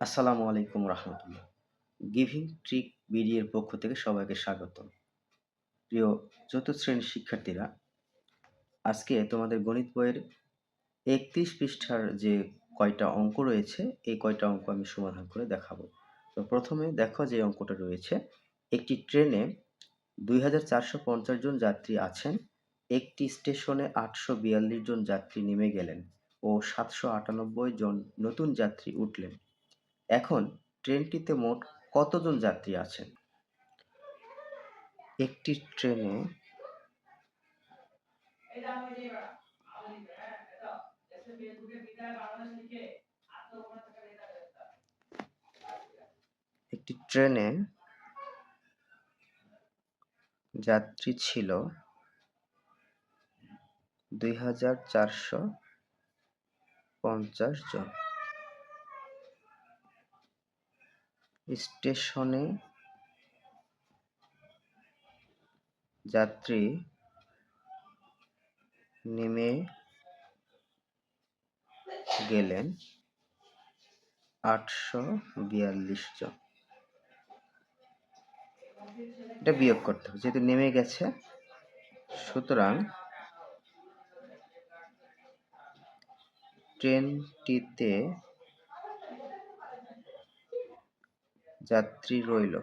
আসসালামু আলাইকুম রহমতুল্লাহ। Giving trick বিডিএর পক্ষ থেকে সবাইকে স্বাগত প্রিয় চতুর্থ শ্রেণির শিক্ষার্থীরা, আজকে তোমাদের গণিত বইয়ের একত্রিশ পৃষ্ঠার যে কয়টা অঙ্ক রয়েছে, এই কয়টা অঙ্ক আমি সমাধান করে দেখাবো। তো প্রথমে দেখো যে অঙ্কটা রয়েছে। একটি ট্রেনে দুই হাজার চারশো পঞ্চাশ জন যাত্রী আছেন, একটি স্টেশনে আটশো বিয়াল্লিশ জন যাত্রী নেমে গেলেন ও সাতশো আটানব্বই জন নতুন যাত্রী উঠলেন। এখন ট্রেনটিতে মোট কতজন যাত্রী আছেন? একটি ট্রেনে একটি ট্রেনে যাত্রী ছিল দুই হাজার চারশো পঞ্চাশ জন। স্টেশনে যাত্রী নেমে গেলেন আটশো বিয়াল্লিশ জন। এটা বিয়োগ করতে হবে, যেহেতু নেমে গেছে, সুতরাং ট্রেনটিতে যাত্রী রইল।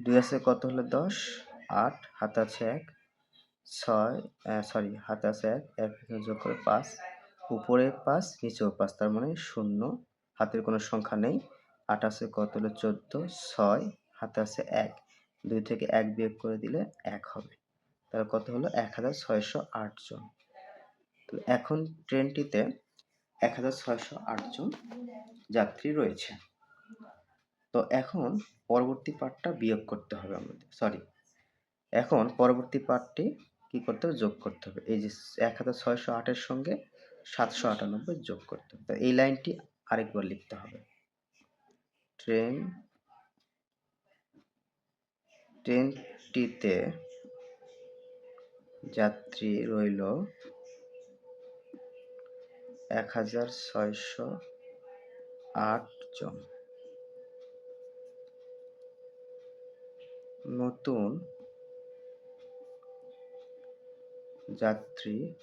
দুই আছে কত হলো? দশ, আট, হাত আছে এক, ছয় সরি হাত আছে এক এক যোগ করে পাঁচ, উপরে পাঁচ নিচেও পাঁচ, তার মানে শূন্য, হাতের কোনো সংখ্যা নেই। আট আছে কত হলো? চোদ্দ, ছয়, হাতে আছে এক, দুই থেকে এক বিয়োগ করে দিলে এক হবে। তাহলে কত হলো? এক হাজার ছয়শো আট জন। এখন ট্রেনটিতে এক হাজার ছয়শো আট জন যাত্রী রয়েছে। তো এখন পরবর্তী পার্টটা বিয়োগ করতে হবে আমাদের সরি এখন পরবর্তী পার্টটি কি করতে হবে? যোগ করতে হবে। এই যে এক হাজার ছয়শো আটের সঙ্গে সাতশো আটানব্বই যোগ করতে হবে। তো এই লাইনটি আরেকবার লিখতে হবে। ট্রেন, ট্রেনটিতে যাত্রী রইল এক হাজার ছয়শো আট জন। নতুন যাত্রী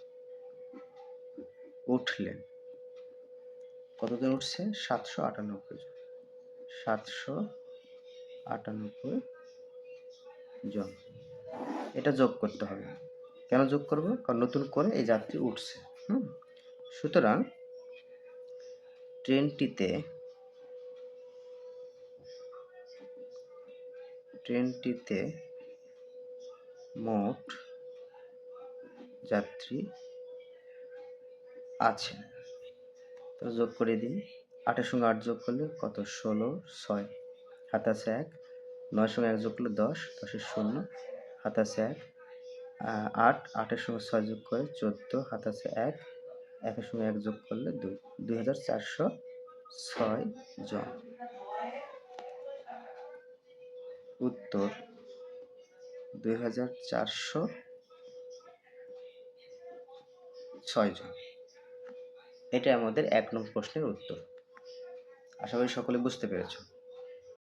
উঠলেন। কতজন উঠছে? সাতশো আটানব্বই জন। সাতশো আটানব্বই জন। এটা যোগ করতে হবে। কেন যোগ করব? কারণ নতুন করে এই যাত্রী উঠছে, হুম? সুতরাং ট্রেনটিতে ট্রেনটিতে মোট যাত্রী আছে। তো যোগ করে দিন আটের সঙ্গে আট যোগ করলে কত? ষোলো, ছয়। হাত আছে এক। নয় সঙ্গে এক যোগ করলে দশ। দশের শূন্য। হাত আছে এক। আট। আটের সঙ্গে ছয় যোগ করে চোদ্দ। হাত আছে এক। একের সঙ্গে এক যোগ করলে দুই দুই হাজার চারশো ছয় জন। উত্তর, দুই হাজার চারশো ছয় জন। এটা আমাদের এক নম্বর প্রশ্নের উত্তর। আশা করি সকলে বুঝতে পেরেছ।